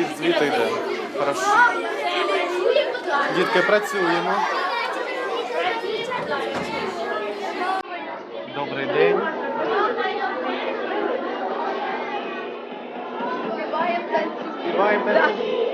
від звідти йде. Хорошо. Дітки, працюємо. Добрий день. Співаємо танцюємо.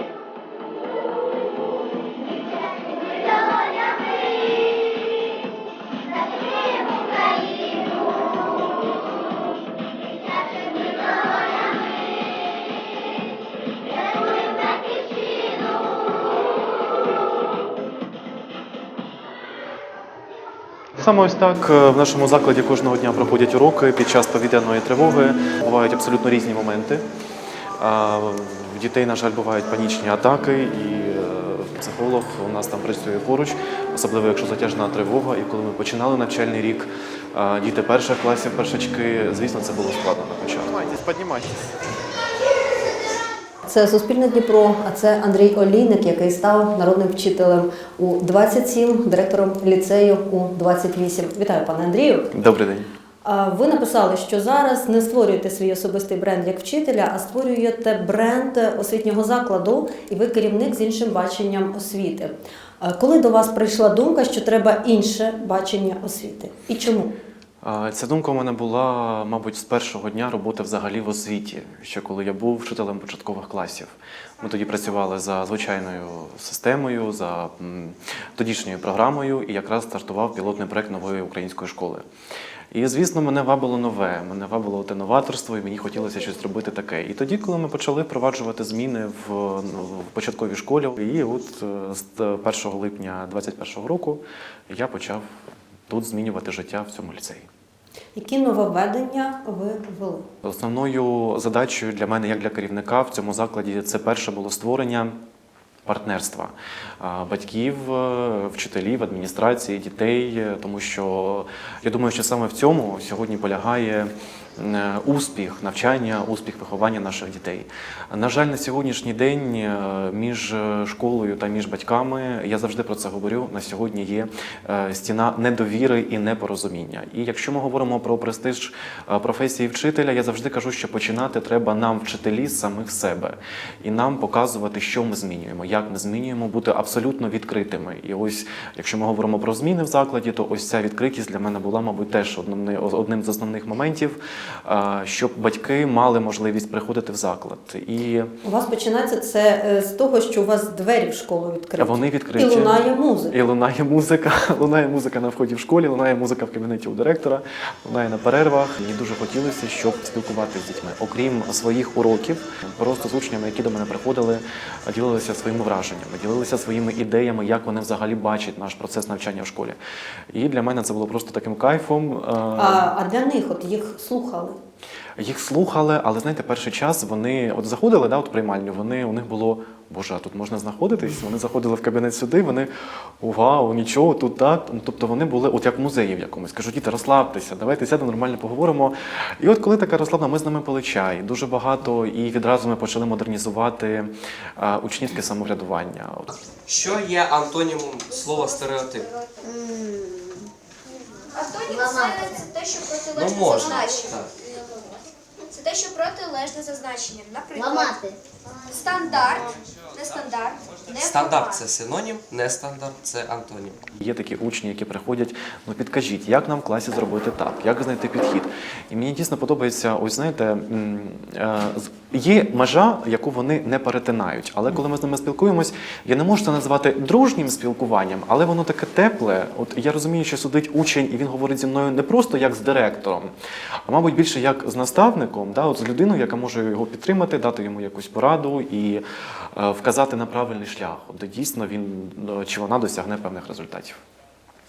Саме ось так е, в нашому закладі кожного дня проходять уроки під час повітряної тривоги. Бувають абсолютно різні моменти. А, В дітей, на жаль, бувають панічні атаки, і е, психолог у нас там працює поруч, особливо якщо затяжна тривога. І коли ми починали навчальний рік, діти перших класів, першачки, звісно, це було складно на початку. Піднімайтесь, піднімайтесь. Це Суспільне Дніпро, а це Андрій Олійник, який став народним вчителем у 27, директором ліцею у 28. Вітаю, пане Андрію. Добрий день. Ви написали, що зараз не створюєте свій особистий бренд як вчителя, а створюєте бренд освітнього закладу, і ви керівник з іншим баченням освіти. Коли до вас прийшла думка, що треба інше бачення освіти? І чому? Ця думка у мене була, мабуть, з першого дня роботи взагалі в освіті, ще коли я був вчителем початкових класів. Ми тоді працювали за звичайною системою, за тодішньою програмою, і якраз стартував пілотний проект нової української школи. І, звісно, мене вабило нове, мене вабило те новаторство, і мені хотілося щось робити таке. І тоді, коли ми почали впроваджувати зміни в, ну, в початковій школі, і от е, з 1 липня 2021 року я почав тут змінювати життя в цьому ліцеї. Які нововведення ви ввели? Основною задачею для мене, як для керівника в цьому закладі, це перше було створення партнерства батьків, е, вчителів, адміністрації, дітей, е, тому що я думаю, що саме в цьому сьогодні полягає успіх навчання, успіх виховання наших дітей. На жаль, на сьогоднішній день е, між е, школою та між батьками я завжди про це говорю. На сьогодні є е, стіна недовіри і непорозуміння. І якщо ми говоримо про престиж е, професії вчителя, я завжди кажу, що починати треба нам, вчителі, з самих себе, і нам показувати, що ми змінюємо, як ми змінюємо, бути абсолютно відкритими. І ось, якщо ми говоримо про зміни в закладі, то ось ця відкритість для мене була, мабуть, теж одним, з основних моментів, е, щоб батьки мали можливість приходити в заклад. І У вас починається це е, з того, що у вас двері в школу відкриті. вони відкриті. І лунає музика. І лунає музика, лунає музика на вході в школі, лунає музика в кабінеті у директора, лунає на перервах. Мені дуже хотілося, щоб спілкуватися з дітьми. Окрім своїх уроків, просто з учнями, які до мене приходили, ділилися своїми враженнями, ділилися своїми ідеями, як вони взагалі бачать наш процес навчання в школі. І для мене це було просто таким кайфом. Е, А, а для них от їх слухали. Їх слухали, але знаєте, перший час вони от заходили, да, от приймальню. Вони у них було Боже, а тут можна знаходитись. Вони заходили в кабінет сюди. Вони вау, нічого тут так. Ну, Тобто вони були от як в музеї в якомусь. Кажуть, діти, розслабтеся, давайте сядемо нормально поговоримо. І от коли така розслабна, ми з ними пили чай. Дуже багато, і відразу ми почали модернізувати а, учнівське самоврядування. От. Що є антонімом слова стереотип? Антонім це, це те, що Ну протилежне можна. зазначення. Так. Те, що протилежне зазначення. Наприклад, Ламати. стандарт, не стандарт, не Стандарт це синонім, нестандарт це антонім. Є такі учні, які приходять, ну підкажіть, як нам в класі зробити так, як знайти підхід. І мені дійсно подобається, ось знаєте, е, з- є межа, яку вони не перетинають. Але коли ми з ними спілкуємось, я не можу це назвати дружнім спілкуванням, але воно таке тепле. От я розумію, що сидить учень, і він говорить зі мною не просто як з директором, а мабуть більше як з наставником, да, от з людиною, яка може його підтримати, дати йому якусь пораду і е, вказати на правильний шлях, де дійсно він е, чи вона досягне певних результатів.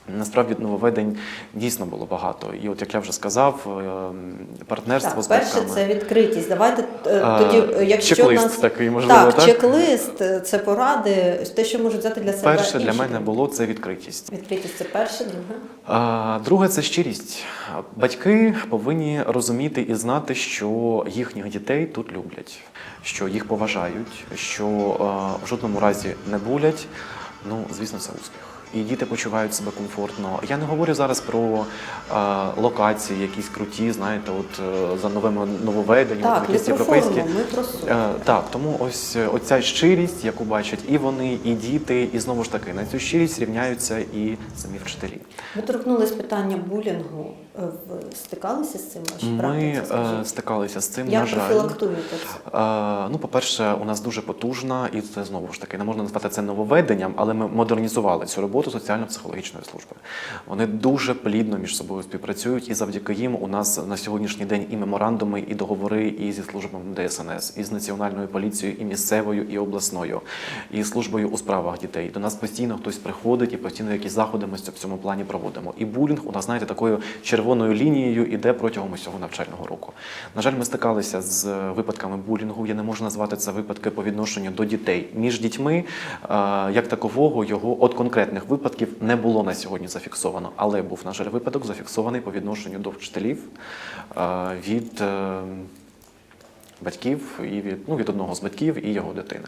Насправді нововведень дійсно було багато. І от як я вже сказав, е, партнерство Так, з перше це відкритість. Давайте е, тоді, е, якщо чек-лист нас такий, можливо, так, так? чек-лист, це поради, те, що можуть взяти для себе. Перше для мене було це відкритість. відкритість. Це перше, друге. Друге це щирість. Батьки повинні розуміти і знати, що їхніх дітей тут люблять, що їх поважають, що в жодному разі не булять. Ну, звісно, це успіх. І діти почувають себе комфортно. Я не говорю зараз про е, локації, якісь круті, знаєте, от е, за новими нововведеннями, Так, якісь європейські. ми про. Е, так, тому ось е, оця щирість, яку бачать і вони, і діти, і знову ж таки на цю щирість рівняються і самі вчителі. Ви торкнулись питання булінгу. Е, стикалися з цим в вашій Ми практиці? е, стикалися з цим, Як на жаль. це? Е, Ну, по-перше, у нас дуже потужна, і це знову ж таки не можна назвати це нововведенням, але ми модернізували цю роботу соціально-психологічної служби. Вони дуже плідно між собою співпрацюють, і завдяки їм у нас на сьогоднішній день і меморандуми, і договори і зі службами ДСНС, і з національною поліцією, і місцевою, і обласною, і службою у справах дітей. До нас постійно хтось приходить і постійно якісь заходи ми в цьому плані проводимо. І булінг у нас, знаєте, такою червоною лінією іде протягом усього навчального року. На жаль, ми стикалися з випадками булінгу. Я не можу назвати це випадки по відношенню до дітей. Між дітьми, е, як такового, його от конкретних випадків не було на сьогодні зафіксовано, але був, на жаль, випадок зафіксований по відношенню до вчителів е, від е, батьків і від, ну, від одного з батьків і його дитини.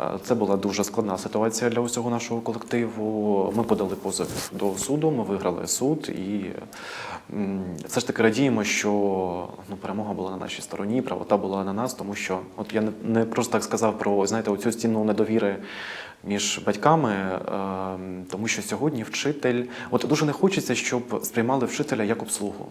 Е, Це була дуже складна ситуація для усього нашого колективу. Ми подали позов до суду, ми виграли суд і все ж таки радіємо, що ну, перемога була на нашій стороні, правота була на нас, тому що от я не, просто так сказав про знаєте, оцю стіну недовіри між батьками, е, тому що сьогодні вчитель, от дуже не хочеться, щоб сприймали вчителя як обслугу.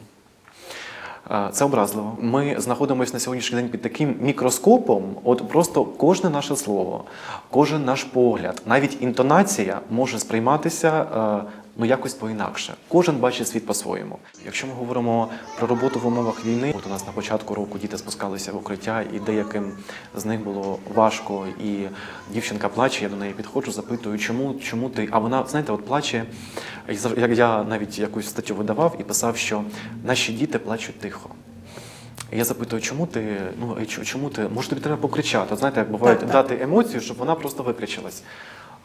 Це образливо. Ми знаходимося на сьогоднішній день під таким мікроскопом. От просто кожне наше слово, кожен наш погляд, навіть інтонація може сприйматися е, ну якось по-інакше. Кожен бачить світ по-своєму. Якщо ми говоримо про роботу в умовах війни, от у нас на початку року діти спускалися в укриття, і деяким з них було важко. І дівчинка плаче, я до неї підходжу, запитую, чому, чому ти? А вона, знаєте, от плаче. Як я навіть якусь статтю видавав і писав, що наші діти плачуть тихо. Я запитую, чому ти, ну чому ти, може тобі треба покричати? Знаєте, як буває, Так, так. дати емоцію, щоб вона просто викричалась.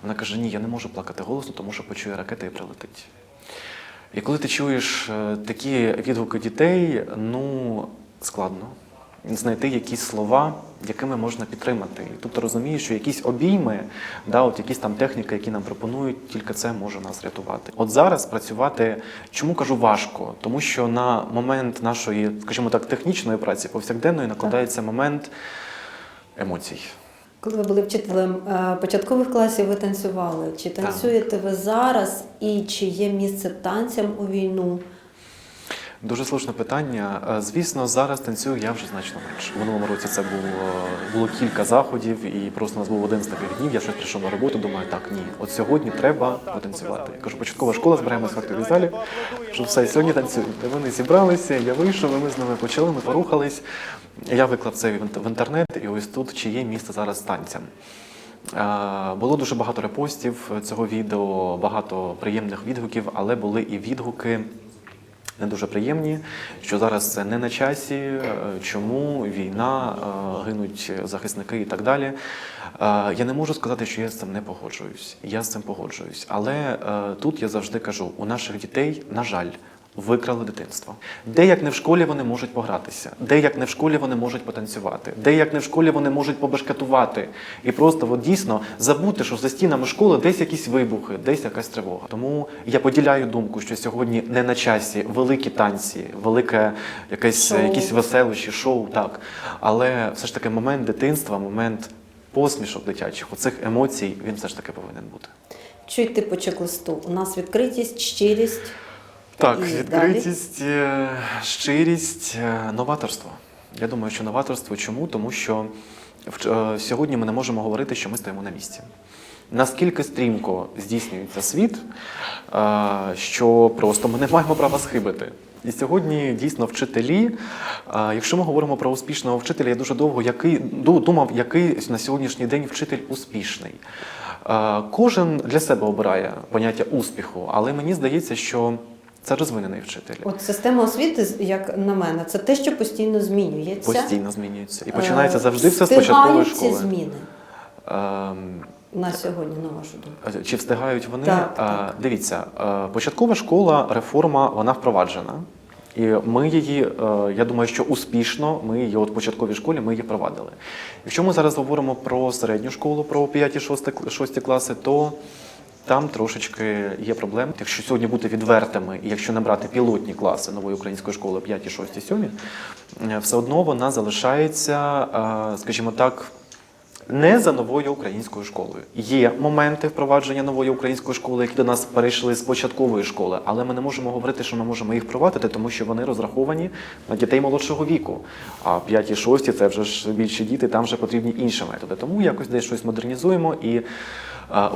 Вона каже: ні, я не можу плакати голосно, тому що почує ракета і прилетить. І коли ти чуєш е, такі відгуки дітей, ну складно знайти якісь слова, якими можна підтримати. І тут ти розумієш, що якісь обійми, да, от якісь там техніки, які нам пропонують, тільки це може нас рятувати. От зараз працювати, чому кажу важко? Тому що на момент нашої, скажімо так, технічної праці повсякденної накладається момент емоцій. Коли ви були вчителем е, початкових класів, ви танцювали. Чи танцюєте ви зараз і чи є місце танцям у війну? Дуже слушне питання. Е, Звісно, зараз танцюю я вже значно менше. В минулому році це було, було кілька заходів, і просто у нас був один з таких днів. Я щось прийшов на роботу, думаю, так, ні, от сьогодні треба потанцювати. Я кажу, початкова школа, збираємося в актовій залі. Кажу, все, сьогодні танцюємо. Вони зібралися, я вийшов, і ми з ними почали, ми порухались. Я виклав це в інтернет, і ось тут чи є місце зараз танцям. Е, Було дуже багато репостів цього відео, багато приємних відгуків, але були і відгуки не дуже приємні, що зараз це не на часі, е, чому війна, е, гинуть захисники і так далі. Е, Я не можу сказати, що я з цим не погоджуюсь. Я з цим погоджуюсь. Але тут я завжди кажу: у наших дітей, на жаль, викрали дитинство. Де як не в школі вони можуть погратися, де як не в школі вони можуть потанцювати, де як не в школі вони можуть побешкетувати. І просто от, дійсно забути, що за стінами школи десь якісь вибухи, десь якась тривога. Тому я поділяю думку, що сьогодні не на часі великі танці, велике якесь Шоу. якісь веселощі, шоу, так. Але все ж таки момент дитинства, момент посмішок дитячих, оцих емоцій, він все ж таки повинен бути. Йти по чек-листу? У нас відкритість, щирість. Так, І відкритість, е, щирість, е, новаторство. Я думаю, що новаторство чому? Тому що е, сьогодні ми не можемо говорити, що ми стоїмо на місці. Наскільки стрімко здійснюється світ, що просто ми не маємо права схибити. І сьогодні дійсно вчителі, якщо ми говоримо про успішного вчителя, я дуже довго який, думав, який на сьогоднішній день вчитель успішний. Кожен для себе обирає поняття успіху, але мені здається, що це розвинений вчитель. От система освіти, як на мене, це те, що постійно змінюється. Постійно змінюється. І починається Е, завжди все з початкової встигають ці школи. зміни Ем, на сьогодні, на вашу думку. Чи встигають вони? Так, так. Дивіться, е, початкова школа, реформа, вона впроваджена. І ми її, е, я думаю, що успішно ми її от в початковій школі ми її провадили. Якщо ми зараз говоримо про середню школу, про 5-6 класи, то Там трошечки є проблем. Якщо сьогодні бути відвертими, і якщо не брати пілотні класи нової української школи 5, 6, 7, е, все одно вона залишається, е, скажімо так, не за новою українською школою. Є моменти впровадження нової української школи, які до нас перейшли з початкової школи, але ми не можемо говорити, що ми можемо їх впровадити, тому що вони розраховані на дітей молодшого віку. А 5 6 це вже ж більші діти, там вже потрібні інші методи. Тому якось десь щось модернізуємо і.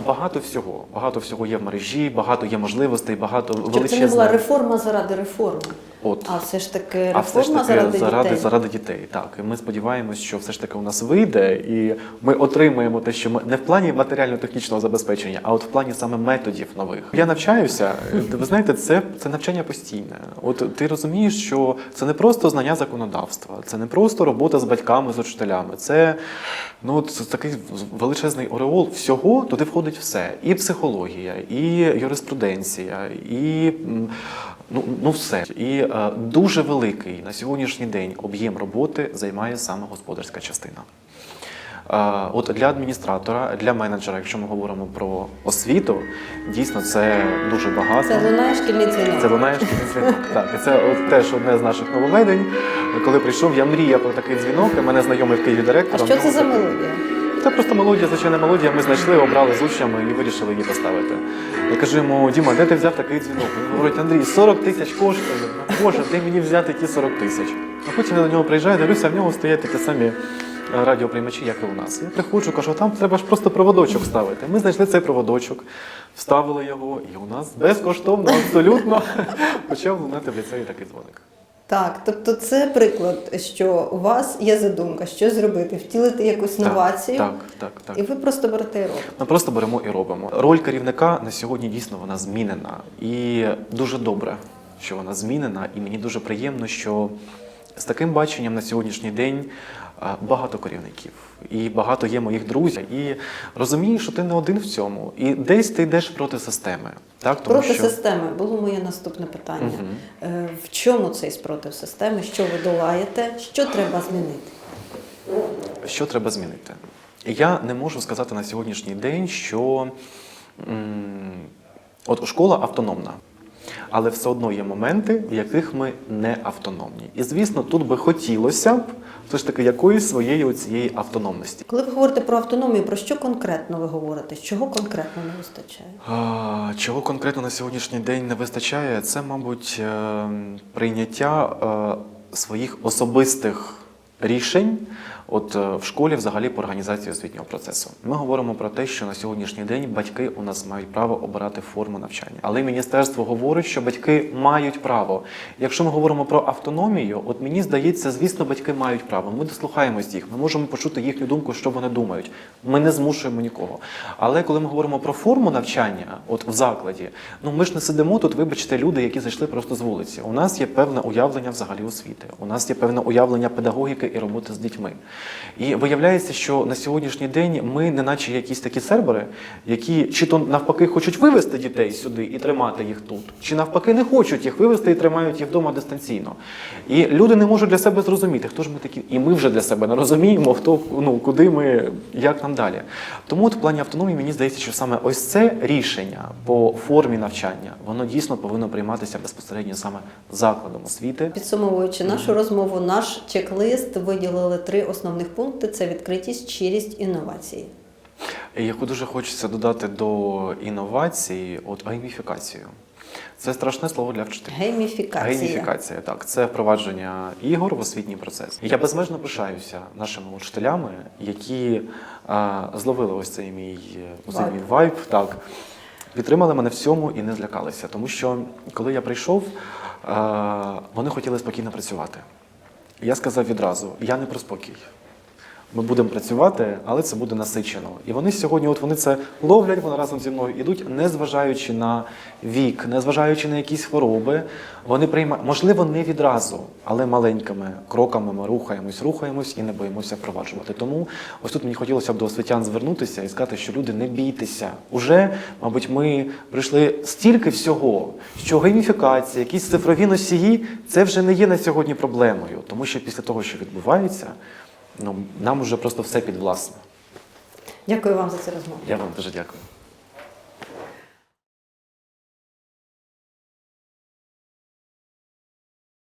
Багато всього, багато всього є в мережі, багато є можливостей, багато Щоб це не була реформа заради реформи, От. а все ж таки А все ж таки заради, заради, дітей. заради дітей. Так, і ми сподіваємось, що все ж таки у нас вийде, і ми отримаємо те, що ми не в плані матеріально-технічного забезпечення, а от в плані саме методів нових. Я навчаюся. Ви знаєте, це, це навчання постійне. От ти розумієш, що це не просто знання законодавства, це не просто робота з батьками, з учителями. Це ну це такий величезний ореол всього. Туди входить все: і психологія, і юриспруденція, і. Ну, ну все. І е, дуже великий на сьогоднішній день об'єм роботи займає саме господарська частина. Е, от для адміністратора, для менеджера, якщо ми говоримо про освіту, дійсно це дуже багато. Це лунає шкільний дзвінок. Це лунає шкільний дзвінок. Так, і це от теж одне з наших нововведень. Коли прийшов, я мріяв про такий дзвінок. Мене знайомий в Києві директор. А що це за мелодія? Це просто мелодія, звичайна мелодія. Ми знайшли, обрали з учнями і вирішили її поставити. Я кажу йому, Діма, де ти взяв такий дзвінок? Він говорить, Андрій, 40 тисяч коштує. Ну, Боже, де мені взяти ті 40 тисяч? А потім я до нього приїжджаю, дивлюся, в нього стоять такі самі е, радіоприймачі, як і у нас. Я приходжу, кажу, там треба ж просто проводочок ставити. Ми знайшли цей проводочок, вставили його, і у нас безкоштовно, абсолютно почав лунати в ліцеї такий дзвоник. Так, тобто це приклад, що у вас є задумка, що зробити, втілити якусь новацію, Так, так, так. і ви просто берете і робите. Ми просто беремо і робимо. Роль керівника на сьогодні дійсно вона змінена. І дуже добре, що вона змінена. І мені дуже приємно, що з таким баченням на сьогоднішній день багато керівників. І багато є моїх друзів. І розумію, що ти не один в цьому. І десь ти йдеш проти системи. Так? Тому Проти що... системи було моє наступне питання. Е, В чому цей спротив системи? Що ви долаєте? Що треба змінити? Що треба змінити? Я не можу сказати на сьогоднішній день, що м, от школа автономна. Але все одно є моменти, в яких ми не автономні. І звісно, тут би хотілося б все ж таки якоїсь своєї цієї автономності. Коли ви говорите про автономію, про що конкретно ви говорите? Чого конкретно не вистачає? А, Чого конкретно на сьогоднішній день не вистачає, це, мабуть, е, прийняття е, своїх особистих рішень от е, в школі взагалі по організації освітнього процесу. Ми говоримо про те, що на сьогоднішній день батьки у нас мають право обирати форму навчання. Але міністерство говорить, що батьки мають право. Якщо ми говоримо про автономію, от мені здається, звісно, батьки мають право. Ми дослухаємось їх, ми можемо почути їхню думку, що вони думають. Ми не змушуємо нікого. Але коли ми говоримо про форму навчання, от в закладі, ну ми ж не сидимо тут, вибачте, люди, які зайшли просто з вулиці. У нас є певне уявлення взагалі освіти. У нас є певне уявлення педагогіки і роботи з дітьми. І виявляється, що на сьогоднішній день ми, не наче якісь такі сербери, які чи то навпаки хочуть вивести дітей сюди і тримати їх тут, чи навпаки не хочуть їх вивести і тримають їх вдома дистанційно. І люди не можуть для себе зрозуміти, хто ж ми такі, і ми вже для себе не розуміємо, хто ну куди ми, як нам далі. Тому от в плані автономії мені здається, що саме ось це рішення по формі навчання, воно дійсно повинно прийматися безпосередньо саме закладом освіти. Підсумовуючи нашу розмову, наш чек-лист виділили три основних пункти: це відкритість, щирість, інновації. Яку дуже хочеться додати до інновацій, от гейміфікацію. Це страшне слово для вчителів. Гейміфікація. Гейміфікація, так, це впровадження ігор в освітній процес. Я безмежно пишаюся нашими учителями, які а, зловили ось цей мій е, мій вайб, так, підтримали мене в цьому і не злякалися. Тому що коли я прийшов, а, вони хотіли спокійно працювати. Я сказав відразу: я не про спокій. Ми будемо працювати, але це буде насичено. І вони сьогодні, от вони це ловлять, вони разом зі мною ідуть, не зважаючи на вік, не зважаючи на якісь хвороби. Вони приймають, можливо, не відразу, але маленькими кроками ми рухаємось, рухаємось і не боїмося впроваджувати. Тому ось тут мені хотілося б до освітян звернутися і сказати, що люди не бійтеся. Уже, мабуть, ми прийшли стільки всього, що гейміфікація, якісь цифрові носії, це вже не є на сьогодні проблемою, тому що після того, що відбувається. Ну, нам вже просто все підвласне. Дякую вам за цю розмову. Я вам дуже дякую.